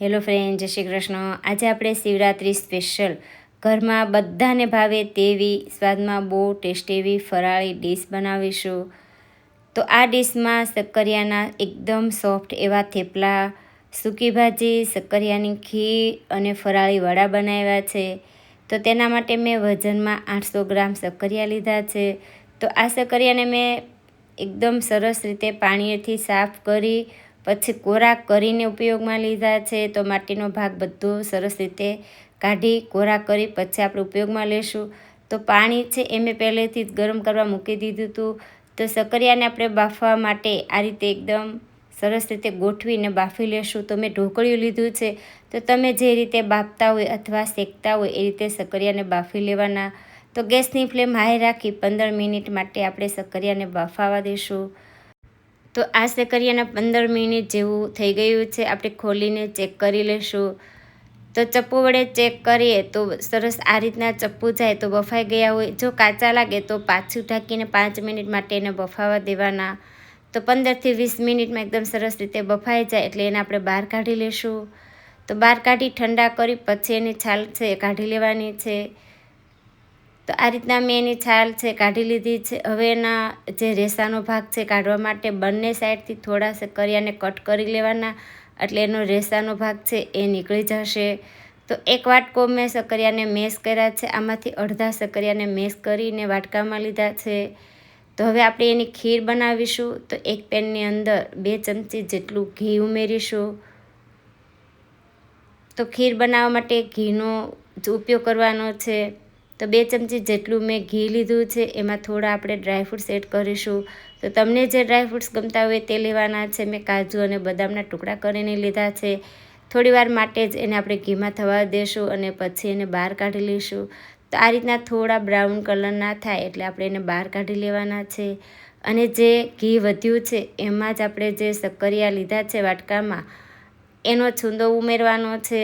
Hello friend, જય શ્રી કૃષ્ણ. આજે આપણે શિવરાત્રિ સ્પેશિયલ. ઘરમાં બધાને ભાવે તેવી, સ્વાદમાં બહુ ટેસ્ટી એવી ફરાળી ડીશ બનાવીશું. તો આ ડીશમાં શક્કરિયાના એકદમ સોફ્ટ એવા થેપલા, સૂકી ભાજી, શક્કરિયાની ખીર અને ફરાળી વડા બનાવ્યા છે. તો તેના માટે મેં વજનમાં આઠસો ગ્રામ શક્કરિયા લીધા છે. તો આ શક્કરિયાને મેં એકદમ સરસ રીતે પાણીથી સાફ કરી પછી કોરા કરીને ઉપયોગમાં લીધા છે, તો માટીનો ભાગ બધો સરસ રીતે કાઢી કોરા કરી પછી આપણે ઉપયોગમાં લેશું. તો પાણી છે એ મેં પહેલેથી જ ગરમ કરવા મૂકી દીધું હતું. તો સકરિયાને આપણે બાફવા માટે આ રીતે એકદમ સરસ રીતે ગોઠવીને બાફી લેશું. તો મેં ઢોકળિયું લીધું છે. તો તમે જે રીતે બાફતા હોય અથવા શેકતા હોય એ રીતે સકરિયાને બાફી લેવાના. તો ગેસની ફ્લેમ હાઈ રાખી પંદર મિનિટ માટે આપણે સકરિયાને બાફાવા દઈશું તો આ સેકરિયાના પંદર મિનિટ જેવું થઈ ગયું છે. આપણે ખોલીને ચેક કરી લેશું તો ચપ્પુ વડે ચેક કરીએ તો સરસ આ રીતના ચપ્પુ જાય તો બફાઈ ગયા હોય. જો કાચા લાગે તો પાછું ઢાંકીને પાંચ મિનિટ માટે એને બફાવા દેવાના. તો પંદરથી વીસ મિનિટમાં એકદમ સરસ રીતે બફાઈ જાય એટલે એને આપણે બહાર કાઢી લેશું તો બહાર કાઢી ઠંડા કરી પછી એની છાલ છે કાઢી લેવાની છે. તો આ રીતના મેં એની છાલ છે, કાઢી લીધી છે. હવે એના જે રેસાનો ભાગ છે, કાઢવા માટે બંને સાઈડથી થોડા સકરિયાને કટ કરી લેવાના. એટલે એનો રેસાનો ભાગ છે, એ નીકળી જશે. તો એક વાટકો મેં સકરિયાને મેશ કર્યા છે. આમાંથી અડધા સકરિયાને મેશ કરીને વાટકામાં લીધા છે. તો હવે આપણે એની ખીર બનાવીશું. તો એક પેનની અંદર બે ચમચી જેટલું ઘી ઉમેરીશું. તો ખીર બનાવવા માટે ઘીનો ઉપયોગ કરવાનો છે. તો બે ચમચી જેટલું મેં ઘી લીધું છે, એમાં થોડા આપણે ડ્રાયફ્રૂટ્સ એડ કરીશું. તો તમને જે ડ્રાયફ્રૂટ્સ ગમતા હોય તે લેવાના છે, મેં કાજુ અને બદામના ટુકડા કરીને લીધા છે. થોડીવાર માટે જ એને આપણે ઘીમાં થવા દેશું અને પછી એને બહાર કાઢી લઈશું. તો આ રીતના થોડા બ્રાઉન કલર ના થાય એટલે આપણે એને બહાર કાઢી લેવાના છે. અને જે ઘી વધ્યું છે, એમાં જ આપણે જે શક્કરિયા લીધા છે વાટકામાં, એનો છૂંદો ઉમેરવાનો છે.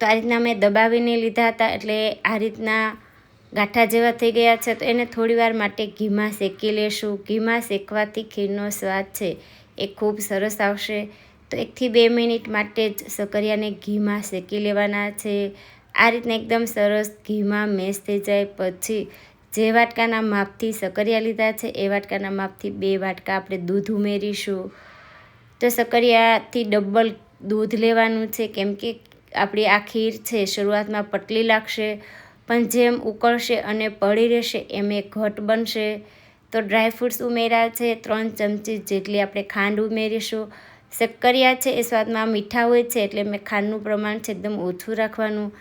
તો આ રીતના મેં દબાવીને લીધા હતા એટલે આ રીતના ગાંઠા જેવા થઈ ગયા છે. તો એને થોડીવાર માટે ઘીમાં શેકી લેશું. ઘીમાં શેકવાથી ખીરનો સ્વાદ છે એ ખૂબ સરસ આવશે. તો એકથી બે મિનિટ માટે જ સકરિયાને ઘીમાં શેકી લેવાના છે. આ રીતના એકદમ સરસ ઘીમાં મેશ થઈ જાય. પછી જે વાટકાના માપથી સકરિયા લીધા છે એ વાટકાના માપથી બે વાટકા આપણે દૂધ ઉમેરીશું. તો સકરિયાથી ડબલ દૂધ લેવાનું છે. કેમ કે આપણી આ ખીર છે, શરૂઆતમાં પટલી લાગશે, પણ જેમ ઉકળશે અને પડી રહેશે એમ એ ઘટ બનશે. તો ડ્રાયફ્રૂટ્સ ઉમેર્યા છે, ત્રણ ચમચી જેટલી આપણે ખાંડ ઉમેરીશું. શક્કરિયા છે, એ સ્વાદમાં મીઠા હોય છે, એટલે મેં ખાંડનું પ્રમાણ છે, એકદમ ઓછું રાખવાનું.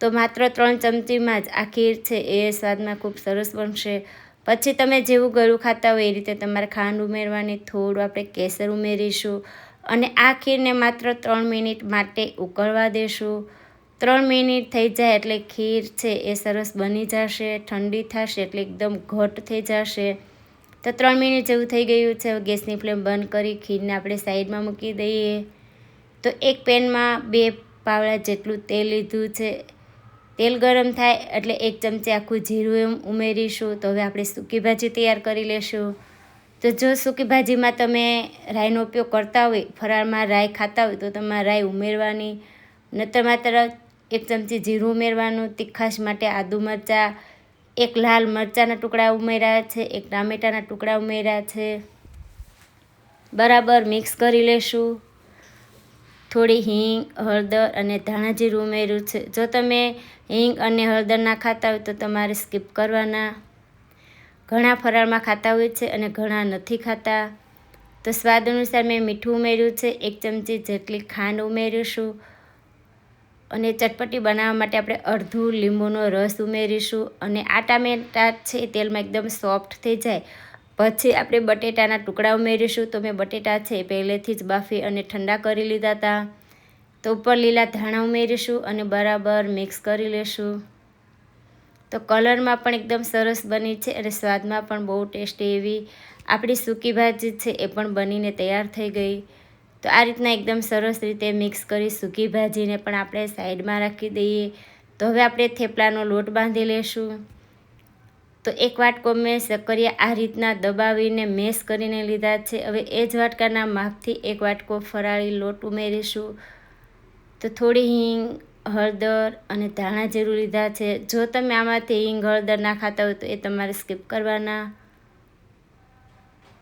તો માત્ર ત્રણ ચમચીમાં જ આ ખીર છે, એ સ્વાદમાં ખૂબ સરસ બનશે. પછી તમે જેવું ગળું ખાતા હોય એ રીતે તમારે ખાંડ ઉમેરવાની, થોડું આપણે કેસર ઉમેરીશું. અને આ ખીરને માત્ર ત્રણ મિનિટ માટે ઉકળવા દેશું. ત્રણ મિનિટ થઈ જાય એટલે ખીર છે એ સરસ બની જશે, ઠંડી થશે એટલે એકદમ ઘટ થઈ જશે. તો ત્રણ મિનિટ જેવું થઈ ગયું છે ગેસની ફ્લેમ બંધ કરી ખીરને આપણે સાઈડમાં મૂકી દઈએ. તો એક પેનમાં બે પાવડા જેટલું તેલ લીધું છે. તેલ ગરમ થાય એટલે એક ચમચી આખું જીરું એમ ઉમેરીશું. તો હવે આપણે સૂકી ભાજી તૈયાર કરી લેશું. તો જો સૂકી ભાજીમાં તમે રાઈનો ઉપયોગ કરતા હોય, ફરાળમાં રાઈ ખાતા હોય તો તમારે રાઈ ઉમેરવાની. નતર માત્ર એક ચમચી જીરું ઉમેરવાનું, તીખાશ માટે આદુ મરચાં, એક લાલ મરચાંના ટુકડા ઉમેર્યા છે, એક ટામેટાના ટુકડા ઉમેર્યા છે. બરાબર મિક્સ કરી લેશું. થોડી હિંગ, હળદર અને ધાણા જીરું ઉમેર્યું છે. જો તમે હિંગ અને હળદર ના ખાતા હોય તો તમારે સ્કીપ કરવાના. ઘણા ફરાળમાં ખાતા હોય છે અને ઘણા નથી ખાતા. તો સ્વાદ અનુસાર મેં મીઠું ઉમેર્યું છે. એક ચમચી જેટલી ખાંડ ઉમેરીશું અને ચટપટી બનાવવા માટે આપણે અડધું લીંબુનો રસ ઉમેરીશું અને આ ટામેટા છે તેલમાં એકદમ સોફ્ટ થઈ જાય. પછી આપણે બટેટાના ટુકડા ઉમેરીશું. તો મેં બટેટા છે પહેલેથી જ બાફી અને ઠંડા કરી લીધા હતા તો ઉપર લીલા ધાણા ઉમેરીશું અને બરાબર મિક્સ કરી લેશું. તો કલરમાં પણ એકદમ સરસ બની છે અને સ્વાદમાં પણ બહુ ટેસ્ટી એવી. આપણી સૂકી ભાજી છે એ પણ બનીને તૈયાર થઈ ગઈ. તો આ રીતના એકદમ સરસ રીતે મિક્સ કરી સૂકી ભાજીને પણ આપણે સાઈડમાં રાખી દઈએ. તો હવે આપણે થેપલાનો લોટ બાંધી લેશું. તો એક વાટકો મેં સક્કરિયા આ રીતના દબાવીને મેશ કરીને લીધા છે. હવે એ જ વાટકાના માપથી એક વાટકો ફરાળી લોટ ઉમેરીશું. તો થોડી હિંગ હળદર અને ધાણા જીરું લીધા છે. જો તમે આમાંથી હિંગ, હળદર ના ખાતા હોય તો એ તમારે સ્કીપ કરવાના.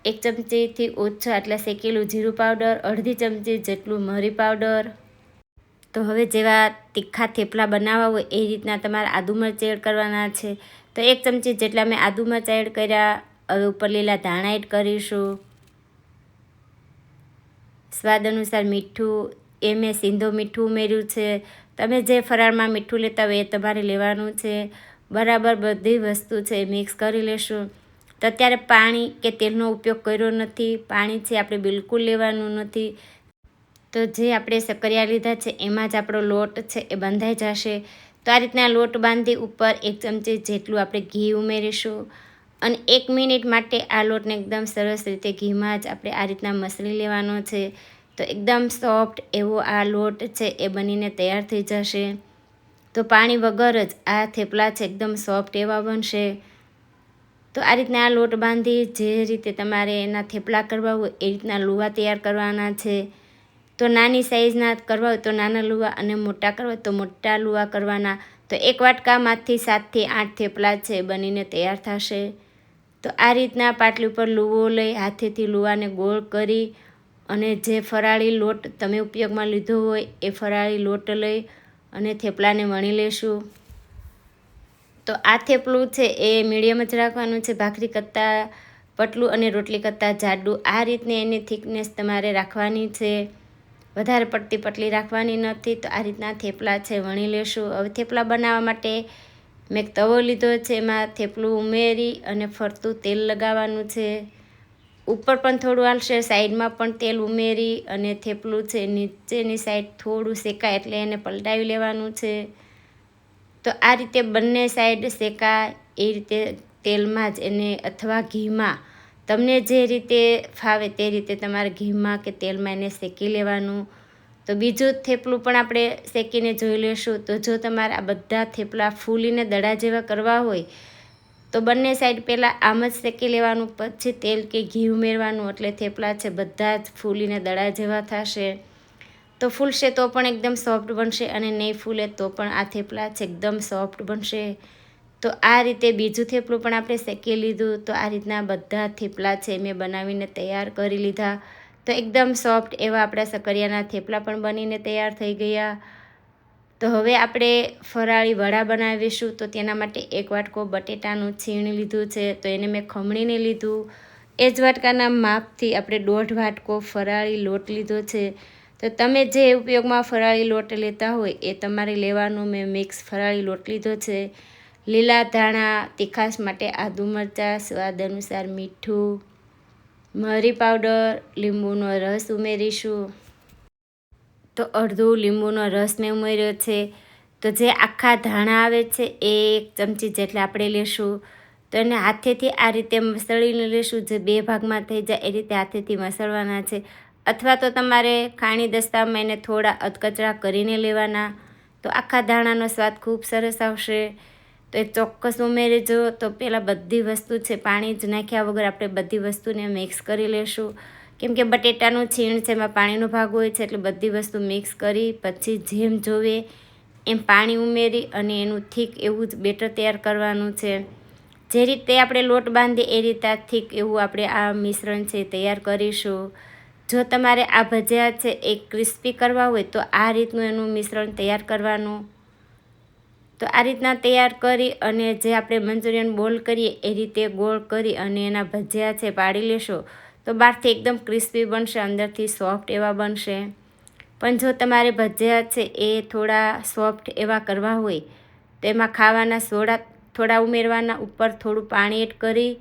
એક ચમચીથી ઓછા આટલા શેકેલું જીરું પાવડર અડધી ચમચી જેટલું મરી પાવડર તો હવે જેવા તીખા થેપલા બનાવવા હોય એ રીતના તમારે આદુ મરચાં એડ કરવાના છે. તો એક ચમચી જેટલા મેં આદુ મરચાં એડ કર્યા. હવે ઉપર લીલા ધાણા એડ કરીશું. સ્વાદ અનુસાર મીઠું એ મેં સિંધો મીઠું ઉમેર્યું છે. તમે જે ફરાળમાં મીઠું લેતા હોય એ તમારે લેવાનું છે. બરાબર બધી વસ્તુ છે મિક્સ કરી લેશું. તો અત્યારે પાણી કે તેલનો ઉપયોગ કર્યો નથી. પાણી છે આપણે બિલકુલ લેવાનું નથી. તો જે આપણે સકરિયા લીધા છે, એમાં જ આપણો લોટ છે એ બંધાઈ જશે. તો આ રીતના લોટ બાંધી ઉપર એક ચમચી જેટલું આપણે ઘી ઉમેરીશું. અને એક મિનિટ માટે આ લોટને એકદમ સરસ રીતે ઘીમાં જ આપણે આ રીતના મસળી લેવાનો છે. તો એકદમ સોફ્ટ એવો આ લોટ છે એ બનીને તૈયાર થઈ જશે. તો પાણી વગર જ આ થેપલા છે એકદમ સોફ્ટ એવા બનશે. તો આ રીતના આ લોટ બાંધી જે રીતે તમારે એના થેપલા કરવા હોય એ રીતના લુવા તૈયાર કરવાના છે. તો નાની સાઇઝના કરવા હોય તો નાના લુવા અને મોટા કરવા તો મોટા લુવા કરવાના. તો એક વાટકામાંથી સાતથી આઠ થેપલા છે બનીને તૈયાર થશે. તો આ રીતના પાટલી ઉપર લુવો લઈ હાથેથી લુવાને ગોળ કરી અને જે ફરાળી લોટ તમે ઉપયોગમાં લીધો હોય એ ફરાળી લોટ લઈ અને થેપલાને વણી લેશું. તો આ થેપલું છે એ મીડિયમ જ રાખવાનું છે. ભાખરી કરતાં પટલું અને રોટલી કરતાં જાડું આ રીતની એની થિકનેસ તમારે રાખવાની છે. વધારે પડતી પટલી રાખવાની નથી તો આ રીતના થેપલા છે વણી લેશું. હવે થેપલા બનાવવા માટે મેં તવો લીધો છે. એમાં થેપલું ઉમેરી અને ફરતું તેલ લગાવવાનું છે. ઉપર પણ થોડું હાલશે, સાઈડમાં પણ તેલ ઉમેરી અને થેપલું છે, નીચેની સાઈડ થોડું શેકાય એટલે એને પલટાવી લેવાનું છે. તો આ રીતે બંને સાઈડ શેકાય, એ રીતે તેલમાં જ એને અથવા ઘીમાં. તમને જે રીતે ફાવે તે રીતે તમારે ઘીમાં કે તેલમાં એને શેકી લેવાનું. તો બીજું થેપલું પણ આપણે શેકીને જોઈ લેશું. તો જો તમારે આ બધા થેપલા ફૂલીને દડા જેવા કરવા હોય તો બંને સાઈડ પહેલાં આમ જ શેકી લેવાનું, પછી તેલ કે ઘી ઉમેરવાનું, એટલે થેપલા છે બધા જ ફૂલીને દડા જેવા થશે. તો ફૂલશે તો પણ એકદમ સોફ્ટ બનશે અને નહીં ફૂલે તો પણ આ થેપલા છે એકદમ સોફ્ટ બનશે. તો આ રીતે બીજું થેપલું પણ આપણે શેકી લીધું, તો આ રીતના બધા થેપલા છે મેં બનાવીને તૈયાર કરી લીધા. તો એકદમ સોફ્ટ એવા આપણા સકરિયાના થેપલા પણ બનીને તૈયાર થઈ ગયા. તો હવે આપણે ફરાળી વડા બનાવીશું. તો તેના માટે એક વાટકો બટેટાનું છીણ લીધું છે. તો એને મેં ખમણીને લીધું. એ જ વાટકાના માપથી આપણે દોઢ વાટકો ફરાળી લોટ લીધો છે. તો તમે જે ઉપયોગમાં ફરાળી લોટ લેતા હોય એ તમારે લેવાનો. મેં મિક્સ ફરાળી લોટ લીધો છે. લીલા ધાણા, તીખાશ માટે આદુ મરચાં, સ્વાદ અનુસાર મીઠું, મરી પાવડર, લીંબુનો રસ ઉમેરીશું. તો અડધું લીંબુનો રસ મેં ઉમેર્યો છે. તો જે આખા ધાણા આવે છે, એક ચમચી જેટલા આપણે લેશું. તો એને હાથેથી આ રીતે મસળીને લેશું. જે બે ભાગમાં થઈ જાય એ રીતે હાથેથી મસળવાના છે. અથવા તો તમારે ખાણી દસ્તામાં એને થોડા અધકચરા કરીને લેવાના. તો આખા ધાણાનો સ્વાદ ખૂબ સરસ આવશે. તો એ ચોક્કસ ઉમેરજો. તો પહેલાં બધી વસ્તુ છે, પાણી જ નાખ્યા વગર આપણે બધી વસ્તુને મિક્સ કરી લેશું. કેમ કે બટેટાનું છીણ છે, એમાં પાણીનો ભાગ હોય છે, એટલે બધી વસ્તુ મિક્સ કરી, પછી જેમ જોવે એમ પાણી ઉમેરી અને એનું થીક એવું જ બેટર તૈયાર કરવાનું છે. જે રીતે આપણે લોટ બાંધીએ એ રીતે થીક એવું આપણે આ મિશ્રણ છે તૈયાર કરીશું. જો તમારે આ ભજીયા છે એ ક્રિસ્પી કરવા હોય તો આ રીતનું એનું મિશ્રણ તૈયાર કરવાનું. તો આ રીતના તૈયાર કરી અને જે આપણે મંચુરિયન બોલ કરીએ એ રીતે ગોળ કરી અને એના ભજીયા છે પાડી લેશો. તો બહારથી એકદમ ક્રિસ્પી બનશે, અંદરથી સોફ્ટ એવા બનશે. પણ જો તમારે ભજીયા છે એ થોડા સોફ્ટ એવા કરવા હોય, તો એમાં ખાવાના સોડા થોડા ઉમેરવાના, ઉપર થોડું પાણી એડ કરી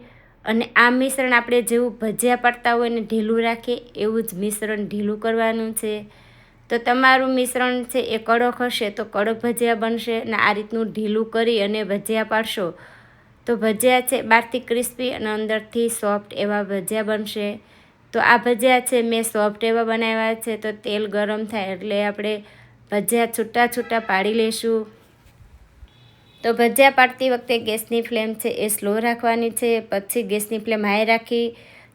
અને આ મિશ્રણ આપણે જેવું ભજીયા પાડતા હોય ને ઢીલું રાખીએ, એવું જ મિશ્રણ ઢીલું કરવાનું છે. તો તમારું મિશ્રણ છે એ કડક હશે તો કડક ભજીયા બનશે અને આ રીતનું ઢીલું કરી અને ભજીયા પાડશો. તો ભજીયા છે બહારથી ક્રિસ્પી અને અંદરથી સોફ્ટ એવા ભજીયા બનશે. તો આ ભજીયા છે મેં સોફ્ટ એવા બનાવ્યા છે તો તેલ ગરમ થાય એટલે આપણે ભજીયા છૂટા છૂટા પાડી લઈશું તો ભજીયા પાડતી વખતે ગેસની ફ્લેમ છે એ સ્લો રાખવાની છે, પછી ગેસની ફ્લેમ હાઈ રાખી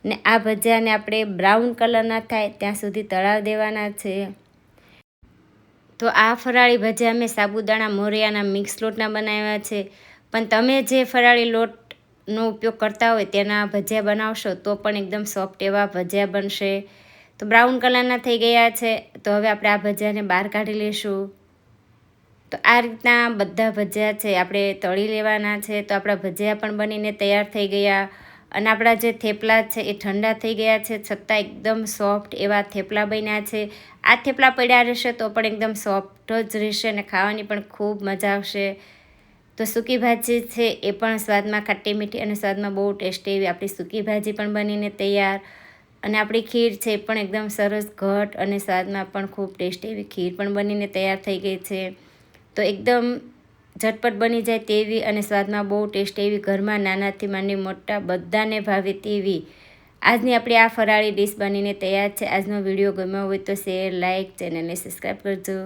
ને આ ભજીયાને આપણે બ્રાઉન કલરના થાય ત્યાં સુધી તળાવ દેવાના છે. તો આ ફરાળી ભજીયા મેં સાબુદાણા, મોરિયાના મિક્સ લોટના બનાવ્યા છે. પણ તમે જે ફરાળી લોટનો ઉપયોગ કરતા હોય તેના ભજીયા બનાવશો તો પણ એકદમ સોફ્ટ એવા ભજીયા બનશે. તો બ્રાઉન કલરના થઈ ગયા છે, તો હવે આપણે આ ભજીયાને બહાર કાઢી લઈશું. તો આ રીતના બધા ભજીયા છે, આપણે તળી લેવાના છે, તો આપણા ભજીયા પણ બનીને તૈયાર થઈ ગયા. અને આપણા જે થેપલા છે એ ઠંડા થઈ ગયા છે, છતાં એકદમ સોફ્ટ એવા થેપલા બન્યા છે. આ થેપલા પડ્યા રહેશે તો પણ એકદમ સોફ્ટ જ રહેશે અને ખાવાની પણ ખૂબ મજા આવશે. તો સૂકી ભાજી છે એ પણ સ્વાદમાં ખાટી મીઠી અને સ્વાદમાં બહુ ટેસ્ટી એવી આપણી સૂકી ભાજી પણ બનીને તૈયાર. અને આપણી ખીર છે એ પણ એકદમ સરસ, ઘટ અને સ્વાદમાં પણ ખૂબ ટેસ્ટી એવી ખીર પણ બનીને તૈયાર થઈ ગઈ છે. તો એકદમ ઝટપટ બની જાય તેવી અને સ્વાદમાં બહુ ટેસ્ટ એવી ઘરમાં નાનાથી માંડી મોટા બધાને ભાવે તેવી. આજની આપણી આ ફરાળી ડીશ બનીને તૈયાર છે. આજનો વીડિયો ગમ્યો હોય તો શેર લાઇક ચેનલને સબસ્ક્રાઈબ કરજો.